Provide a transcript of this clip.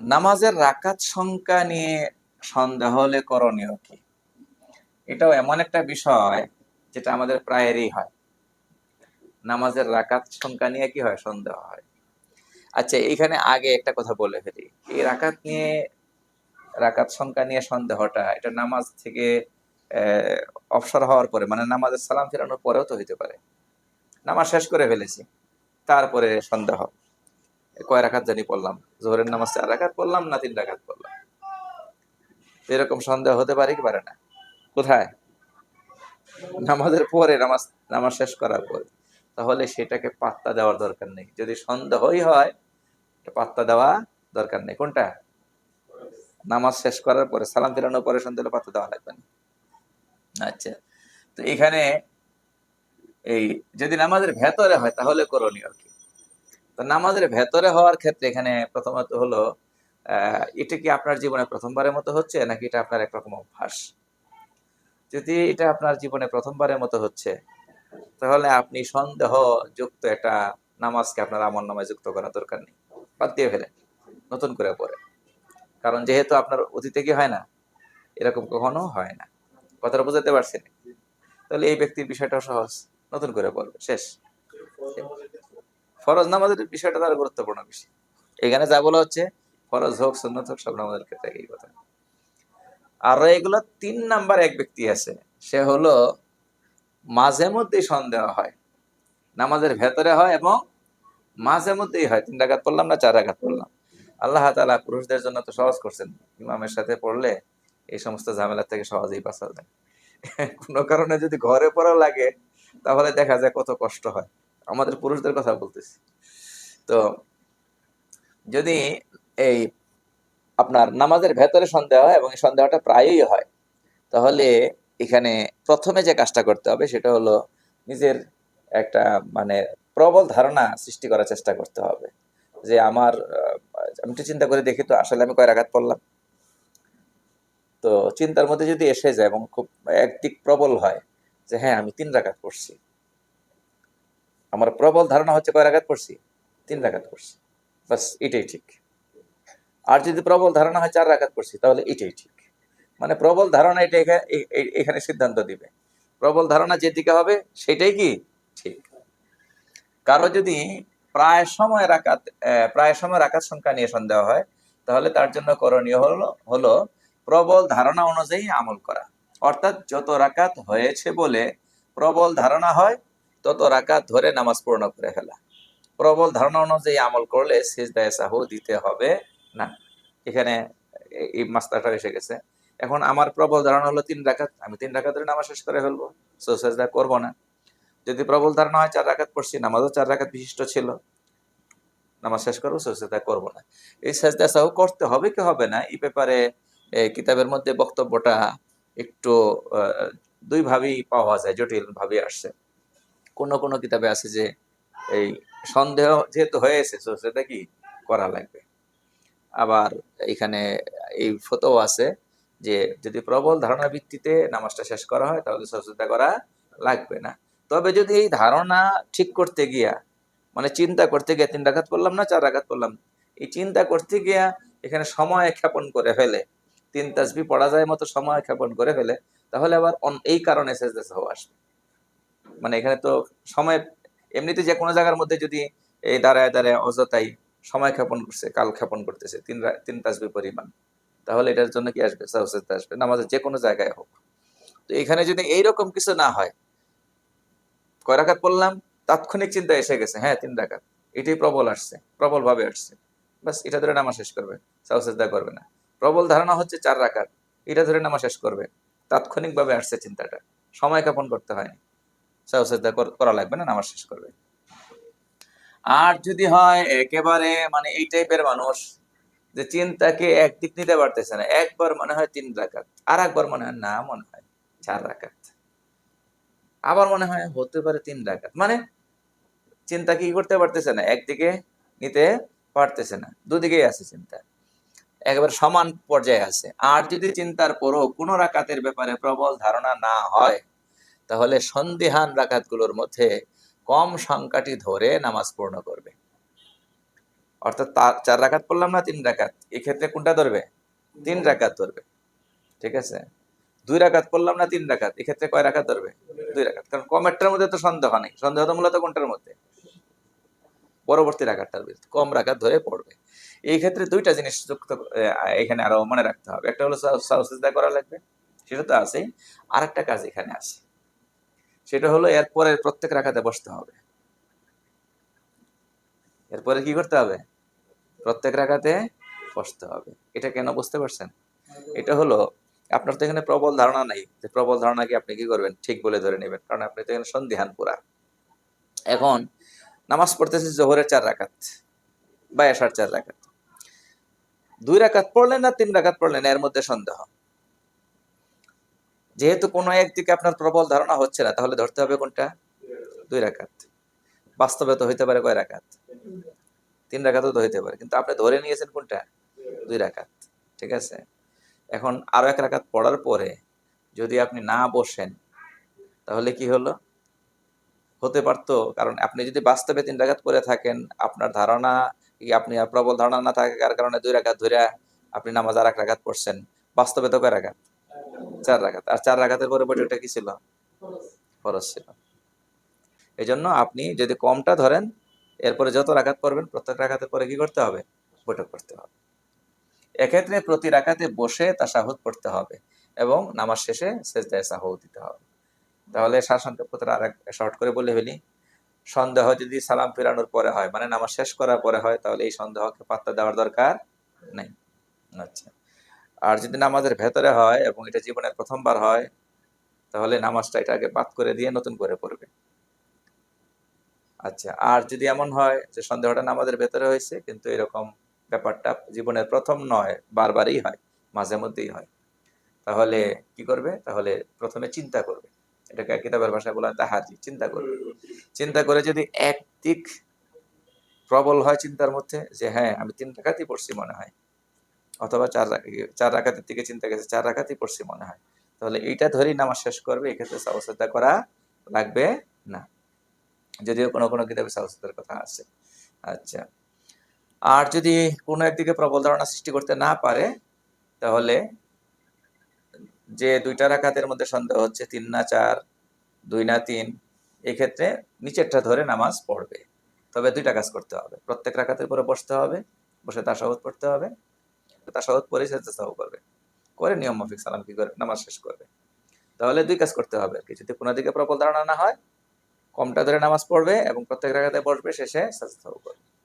নামাজের রাকাত সংখ্যা নিয়ে সন্দেহ হলে করণীয় কি? এটাও এমন একটা বিষয় যেটা আমাদের প্রায়েরই হয়। নামাজের রাকাত সংখ্যা নিয়ে কি হয়? সন্দেহ হয়। আচ্ছা এখানে আগে একটা কথা বলে ফেলি। এই রাকাত নিয়ে, রাকাত সংখ্যা নিয়ে সন্দেহটা, এটা নামাজ থেকে অবসর হওয়ার পরে মানে নামাজের সালাম ফেরানোর পরেও তো হইতে পারে। নামাজ শেষ করে ফেলেছি, তারপরে সন্দেহ। কয় রাখাত জানি পড়লাম? জোহরের নামাজ চার রাখাত পড়লাম না তিন রাখাত পড়লাম? এরকম সন্দেহ হতে পারে কি পারে না? কোথায়? নামাজের পরে, নামাজ নামাজ শেষ করার পরে। তাহলে সেটাকে পাত্তা দেওয়ার দরকার নেই। যদি সন্দেহই হয় পাত্তা দেওয়া দরকার নেই। কোনটা? নামাজ শেষ করার পরে, সালাম ফেরানোর পরে সন্দেহ পাত্তা দেওয়া লাগবে না। আচ্ছা। তো এখানে এই, যদি নামাজের ভেতরে হয়, তাহলে করণীয় আর কি? তো নামাজের ভেতরে হওয়ার ক্ষেত্রে এখানে প্রথমত হলো এটা কি আপনার জীবনে প্রথমবারের মতো হচ্ছে, নাকি এটা আপনার একরকম অভ্যাস? যদি এটা আপনার জীবনে প্রথমবারের মতো হচ্ছে, তাহলে আপনি সন্দেহ যুক্ত একটা নামাজকে আপনার আমল নামায় যুক্ত করা দরকার নেই। বাদ দিয়ে ফেলেন, নতুন করে পড়ে। কারণ যেহেতু আপনার অতীতে কি হয় না, এরকম কখনো হয় না। কথাটা বুঝাতে পারছেন? তাহলে এই ব্যক্তির বিষয়টা সহজ, নতুন করে বলবে শেষ। ফরজ নামাজের বিষয়টা তার গুরুত্বপূর্ণ বিষয় এখানে যা বলা হচ্ছে, ফরজ হোক, সুন্নত হোক, সব নামাজের ক্ষেত্রে এই কথা। আর এগুলো তিন নাম্বার এক ব্যক্তি আছে, সে হলো মাঝে মধ্যেই সন্দেহ হয়। নামাজের ভেতরে হয় এবং মাঝে মধ্যেই হয়। তিন রাকাত পড়লাম না, চার আঘাত পড়লাম। আল্লাহ তালা পুরুষদের জন্য তো সহজ করছেন। ইমামের সাথে পড়লে এই সমস্ত ঝামেলা থেকে সহজেই বাঁচা যায়। কোনো কারণে যদি ঘরে পড়া লাগে, তাহলে দেখা যায় কত কষ্ট হয়। আমাদের পুরুষদের কথা বলতেছি। তো যদি এই আপনার নামাজের ভেতরে সন্দেহ হয় এবং এই সন্দেহটা প্রায়ই হয়, তাহলে এখানে প্রথমে যে কাজটা করতে হবে সেটা হলো নিজের একটা মানে প্রবল ধারণা সৃষ্টি করার চেষ্টা করতে হবে। যে আমার আমি একটু চিন্তা করে দেখি তো, আসলে আমি কয় রাখাত পড়লাম? তো চিন্তার মধ্যে যদি এসে যায় এবং খুব একদিক প্রবল হয় যে হ্যাঁ আমি তিন রাখাত পড়ছি আমার প্রবল ধারণা হচ্ছে কয় রাখাত পড়ছি? তিন রাখাত পড়ছি। বাস, এটাই ঠিক। আর যদি প্রবল ধারণা হয় চার রাখাত পড়ছি, তাহলে এটাই ঠিক। মানে প্রবল ধারণা এটা এখা- এ- এ- এখানে সিদ্ধান্ত দিবে। প্রবল ধারণা যেদিকে হবে, সেটাই কি? ঠিক। কারও যদি প্রায় সময় রাকাত প্রায় সময় রাকাত সংখ্যা নিয়ে সন্দেহ হয়, তাহলে তার জন্য করণীয় হলো হলো প্রবল ধারণা অনুযায়ী আমল করা। অর্থাৎ যত রাকাত হয়েছে বলে প্রবল ধারণা হয় তত রাকাত ধরে নামাজ পূর্ণ করে ফেলা। প্রবল ধারণা অনুযায়ী আমল করলে সিজদায় সাহু দিতে হবে না। এখানে এই- মাস্টারটা এসে গেছে। এখন আমার প্রবল ধারণা হলো তিন রাকাত। আমি তিন রাকাত ধরে নামাজ শেষ করে ফেলব। সো সেজদা করব না। যদি প্রবল ধারণা হয় চার রাকাত পড়ছি নামাজও চার রাকাত বিশিষ্ট ছিল। নামাজ শেষ করব সো সেজদা করব না। এই সেজদা সাহু করতে হবে কি হবে না এই ব্যাপারে কিতাবের মধ্যে বক্তব্যটা একটু আহ, দুই ভাবেই পাওয়া যায় জটিল ভাবে আসছে। কোন কোন কিতাবে আছে যে এই সন্দেহ যেহেতু হয়েছে তো সেটা কি করা লাগবে? আবার এখানে এই ফটো আছে যে যদি প্রবল ধারণার ভিত্তিতে নামাজটা শেষ করা হয়, তাহলে সচেতনতা করা লাগবে না। তবে যদি এই ধারণা ঠিক করতে গিয়া মানে চিন্তা করতে গিয়া, তিন রাখাত করলাম না, চার রাখাত করলাম এই চিন্তা করতে গিয়া এখানে সময় ক্ষেপণ করে ফেলে, তিন তাসবি পড়া যায় মতো সময় ক্ষেপণ করে ফেলে, তাহলে আবার এই কারণে সেজদা সাহু আসবে। মানে এখানে তো সময়, এমনিতে যে কোনো জায়গার মধ্যে যদি এই দাঁড়ায় দাঁড়ায় অযথাই সময় ক্ষেপণ করছে, কাল ক্ষেপণ করতেছে, তিন তিন তাসবি পরিমাণ, তাহলে এটার জন্য কি আসবে? সাহসেতে আসবে। নামাজের যে কোনো জায়গায় হোক। তো এখানে যদি এইরকম কিছু না হয়, কয় রাকাত পড়লাম? তাৎক্ষণিক চিন্তা এসে গেছে হ্যাঁ তিন রাকাত। এটাই প্রবল আসছে প্রবল ভাবে আসছে। বাস এটা ধরে নামা শেষ করবে সাহসেদা করবে না। প্রবল ধারণা হচ্ছে চার রাকাত, এটা ধরে নামা শেষ করবে। তাৎক্ষণিক ভাবে আসছে চিন্তাটা। সময় ক্ষেপণ করতে হয়নি। সাহসেদা করা লাগবে না, নামাজ শেষ করবে। আর যদি হয়, একেবারে মানে এই টাইপের মানুষ, যে চিন্তাকে একদিক নিতে পারতেছে না, একবার মনে হয় তিন আর একবার মনে হয় না, মনে হয় চার আবার মনে হয় হতে পারে তিন মানে চিন্তা কি করতে পারতেছে না, একদিকে নিতে পারতেছে না, দুদিকেই আছে চিন্তা। একেবারে সমান পর্যায়ে আছে। আর যদি চিন্তার পরও কোনো রাকাতের ব্যাপারে প্রবল ধারণা না হয় তাহলে সন্দেহান রাকাতগুলোর মধ্যে কম সংখ্যাটি ধরে নামাজ পূর্ণ করবে। অর্থাৎ তার চার রাকাত পড়লাম না, তিন রাকাত। এই ক্ষেত্রে কোনটা ধরবে? তিন রাকাত ধরবে। ঠিক আছে? দুই রাখাত পড়লাম না, তিন রাকাত। এক্ষেত্রে কয় রাখাত ধরবে? দুই রাখাত কারণ কমেরটার মধ্যে তো সন্দেহ নেই। সন্দেহ তো মূলত কোনটার মধ্যে? পরবর্তী রাকাতটার ভিতরে কম রাখাত ধরে পড়বে। এই ক্ষেত্রে দুইটা জিনিস যুক্ত এখানে আরও মনে রাখতে হবে। একটা হলো সাউসিজদা করা লাগবে। সেটা তো আছেই। আর একটা কাজ এখানে আছে। সেটা হলো এরপরে প্রত্যেক রাখাতে বসতে হবে। এরপরে কি করতে হবে? প্রত্যেক রাখাতে বসতে হবে। এটা কেন বুঝতে পারছেন? এটা হলো, আপনার তো এখানে প্রবল ধারণা নাই। যে প্রবল ধারণা কি আপনি কি করবেন? ঠিক বলে ধরে নেবেন। কারণ আপনি তো এখানে সন্দিহান পুরা। এখন নামাজ পড়তেছে জোহরের চার রাকাত বা এশার চার রাখাত দুই রাকাত পড়লেন না, তিন রাকাত পড়লেন এর মধ্যে সন্দেহ। যেহেতু কোনো একদিকে আপনার প্রবল ধারণা হচ্ছে না, তাহলে ধরতে হবে কোনটা? দুই রাকাত। বাস্তবে তো হইতে পারে কয় রাকাত? তিন রাকাতও তো হইতে পারে, কিন্তু আপনি ধরে নিয়েছেন কোনটা? দুই রাকাত। ঠিক আছে? এখন আরও এক রাকাত পড়ার পরে যদি আপনি না বসেন, তাহলে কি হলো? হতে পারতো, কারণ আপনি যদি বাস্তবে তিন রাকাত করে থাকেন, আপনার ধারণা কি আপনি প্রবল ধারণা না থাকার কারণে দুই রাকাত ধরে আপনি নামাজ আর এক রাকাত পড়ছেন? বাস্তবে তো কয় রাকাত? চার রাকাত আর চার রাকাতের পরে বৈঠকটা কি ছিল? ফরজ ছিল। এই জন্য আপনি যদি কমটা ধরেন, এরপরে যত রাকাত পড়বেন, প্রত্যেক রাকাতের পরে কি করতে হবে? বৈঠক করতে হবে। এক্ষেত্রে প্রতি রাখাতে বসে তাসাহুদ পড়তে হবে এবং নামাজ শেষে সেজদায় সাহু দিতে হবে। তাহলে শাসনটা আর শর্ট করে বলে ফেলি। সন্দেহ যদি সালাম ফেরানোর পরে হয় মানে নামাজ শেষ করার পরে হয়, তাহলে এই সন্দেহকে পাত্তা দেওয়ার দরকার নেই। আচ্ছা। আর যদি নামাজের ভেতরে হয় এবং এটা জীবনের প্রথমবার হয়, তাহলে নামাজটা এটাকে বাদ করে দিয়ে নতুন করে পড়বে। আচ্ছা আর যদি এমন হয় যে সন্দেহটা নামাজের ভেতরে হয়েছে, কিন্তু এরকম ব্যাপারটা জীবনের প্রথম নয়, বারবারই হয়, মাঝে মধ্যেই হয়, তাহলে কি করবে? তাহলে প্রথমে চিন্তা করবে। এটাকে কিতাবের ভাষায় বলা তাহাজি চিন্তা করবে। চিন্তা করে যদি এক দিক প্রবল হয় চিন্তার মধ্যে, যে হ্যাঁ আমি তিন রাখাতই পড়ছি মনে হয় অথবা চার রাখা- চার রাখাতের দিকে চিন্তা গেছে, চার রাখাতেই পড়ছি মনে হয়। তাহলে এইটা ধরেই নামাজ শেষ করবে, এক্ষেত্রে সাহসতা করা লাগবে না। যদিও কোনো কোনো কিতাবে সাহসতার কথা আছে। আচ্ছা। আর যদি কোনো একদিকে প্রবল ধারণা সৃষ্টি করতে না পারে, তাহলে যে দুইটা রাখাতের মধ্যে সন্দেহ হচ্ছে, তিন না চার, দুই না তিন, এক্ষেত্রে নিচেরটা ধরে নামাজ পড়বে। তবে দুইটা কাজ করতে হবে। প্রত্যেক রাখাতের পরে বসতে হবে, বসে তাসাহুদ পড়তে হবে তাসাহুদ পরে সেজদা সাহু করবে। করে নিয়ম মাফিক সালাম কি করে? নামাজ শেষ করবে। তাহলে দুই কাজ করতে হবে। আর কি যদি কোনো দিকে প্রবল ধারণা না হয়, কমটা ধরে নামাজ পড়বে এবং প্রত্যেক রাখাতে বসবে, শেষে সাজদা করবে